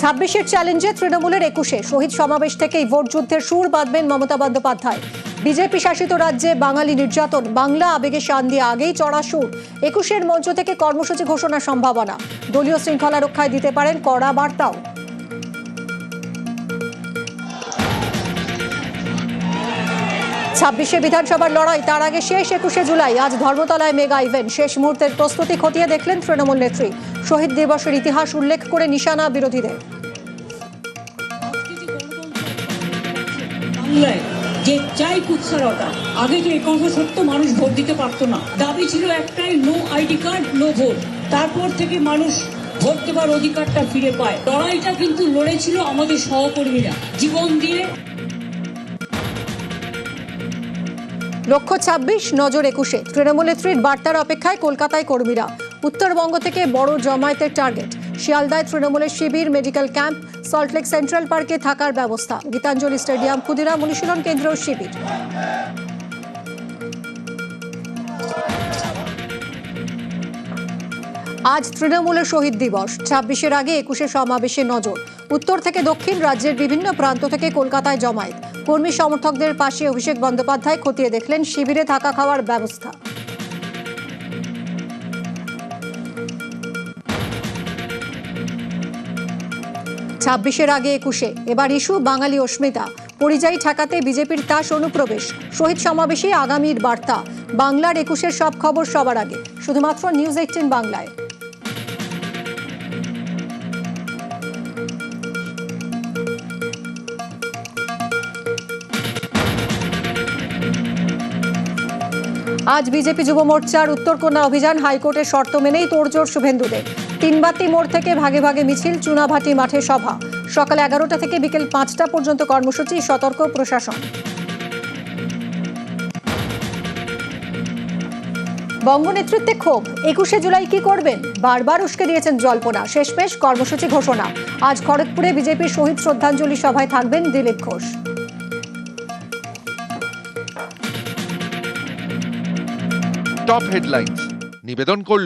ছাব্বিশের চ্যালেঞ্জে তৃণমূলের একুশে। শহীদ সমাবেশ থেকেই ভোট যুদ্ধের সুর বাঁধবেন মমতা বন্দ্যোপাধ্যায়। বিজেপি শাসিত রাজ্যে বাঙালি নির্যাতন, বাংলা আবেগে শান দিয়ে আগেই চড়া সুর। একুশের মঞ্চ থেকে কর্মসূচি ঘোষণার সম্ভাবনা। দলীয় শৃঙ্খলা রক্ষায় দিতে পারেন কড়া বার্তাও। ছাব্বিশে বিধানসভার লড়াই, তার আগে শেষ একুশে জুলাই। আজ ধর্মতলায় মেগা ইভেন্ট। শেষ মুহূর্তের প্রস্তুতি খতিয়ে দেখলেন তৃণমূল নেত্রী। শহীদ দিবসের ইতিহাস উল্লেখ করে নিশানা বিরোধীদের। যে চাই কুৎসারতা আগে তো একথা সত্য মানুষ ভোট দিতে পারতো না। দাবি ছিল একটাই no ID card no vote তারপর থেকে মানুষ ভোট দেবার অধিকারটা ফিরে পায়। লড়াইটা কিন্তু লড়েছিল আমাদের সহকর্মীরা। জীবন দিয়ে লক্ষ্য ছাব্বিশ নজর একুশে। তৃণমূল নেত্রীর বার্তার অপেক্ষায় কলকাতায় কর্মীরা। উত্তরবঙ্গ থেকে বড় জমায়েতের টার্গেট। শিয়ালদায় তৃণমূলের শিবির, medical camp Salt Lake central পার্কে থাকার ব্যবস্থা। গীতাঞ্জলি স্টেডিয়াম, ক্ষুদিরাম অনুশীলন কেন্দ্র শিবির। আজ তৃণমূলের শহীদ দিবস। ছাব্বিশের আগে একুশে সমাবেশে নজর। উত্তর থেকে দক্ষিণ রাজ্যের বিভিন্ন প্রান্ত থেকে কলকাতায় জমায়েত। কর্মী সমর্থকদের পাশে অভিষেক বন্দ্যোপাধ্যায় খতিয়ে দেখলেন শিবিরে থাকা খাওয়ার ব্যবস্থা। ছাব্বিশের আগে একুশে। এবার ইস্যু বাঙালি অস্মিতা। পরিযায়ী ঠেকাতে বিজেপির তাস অনুপ্রবেশ। শহীদ সমাবেশে আগামীর বার্তা। বাংলার একুশের সব খবর সবার আগে। শুধুমাত্র নিউজ এইটিন বাংলায়। আজ বিজেপি যুব মোর্চার উত্তরকন্যা অভিযান হাইকোর্টের শর্ত মেনেই তোড়জোড় শুভেন্দুদের। তিনবাতি মোড় থেকে ভাগে ভাগে মিছিল, চুনাভাটি মাঠে সভা। সকাল এগারোটা থেকে বিকেল পাঁচটা পর্যন্ত কর্মসূচি সতর্ক প্রশাসন। বঙ্গ নেতৃত্বে ক্ষোভ। একুশে জুলাই কি করবেন? বারবার উস্কে দিয়েছেন জল্পনা। শেষমেশ কর্মসূচি ঘোষণা। আজ খড়গপুরে বিজেপির শহীদ শ্রদ্ধাঞ্জলি সভায় থাকবেন দিলীপ ঘোষ। টপ হেডলাইন্স নিবেদন করল